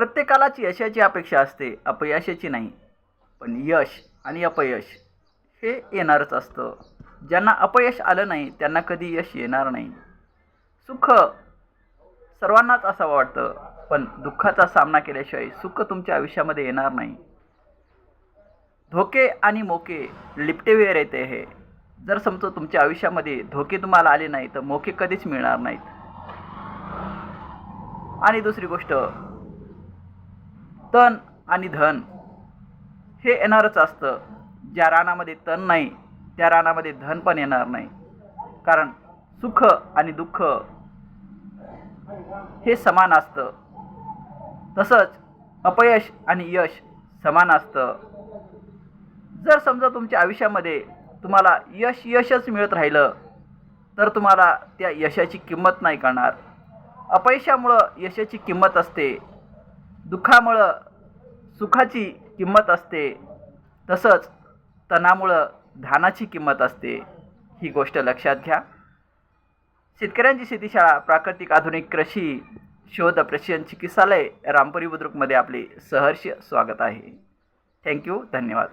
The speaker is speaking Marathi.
प्रत्येकालाच यशाची अपेक्षा असते अपयशाची नाही. पण यश आणि अपयश हे येणारच असतं. ज्यांना अपयश आलं नाही त्यांना कधी यश येणार नाही. सुख सर्वांनाच असावं वाटतं पण दुःखाचा सामना केल्याशिवाय सुख तुमच्या आयुष्यामध्ये येणार नाही. धोके आणि मोके लिपटे येते हे. जर समजा तुमच्या आयुष्यामध्ये धोके तुम्हाला आले नाही तर मोके कधीच मिळणार नाहीत. आणि दुसरी गोष्ट तण आणि धन. हे येणारच असतं. ज्या रानामध्ये तण नाही त्या रानामध्ये धन पण येणार नाही. कारण सुख आणि दुःख हे समान असतं. तसंच अपयश आणि यश समान असतं. जर समजा तुमच्या आयुष्यामध्ये तुम्हाला यश यशच मिळत राहिलं तर तुम्हाला त्या यशाची किंमत नाही करणार अपयशामुळं यशाची किंमत असते. दुःखामुळं सुखाची किंमत असते तसंच तणामुळं धानाची किंमत असते. ही गोष्ट लक्षात घ्या. शेतकऱ्यांची शेतीशाळा प्राकृतिक आधुनिक कृषी शोध प्रशिक्षण चिकित्सालय रामपुरी बुद्रुकमध्ये आपले सहर्ष स्वागत आहे. थँक्यू धन्यवाद.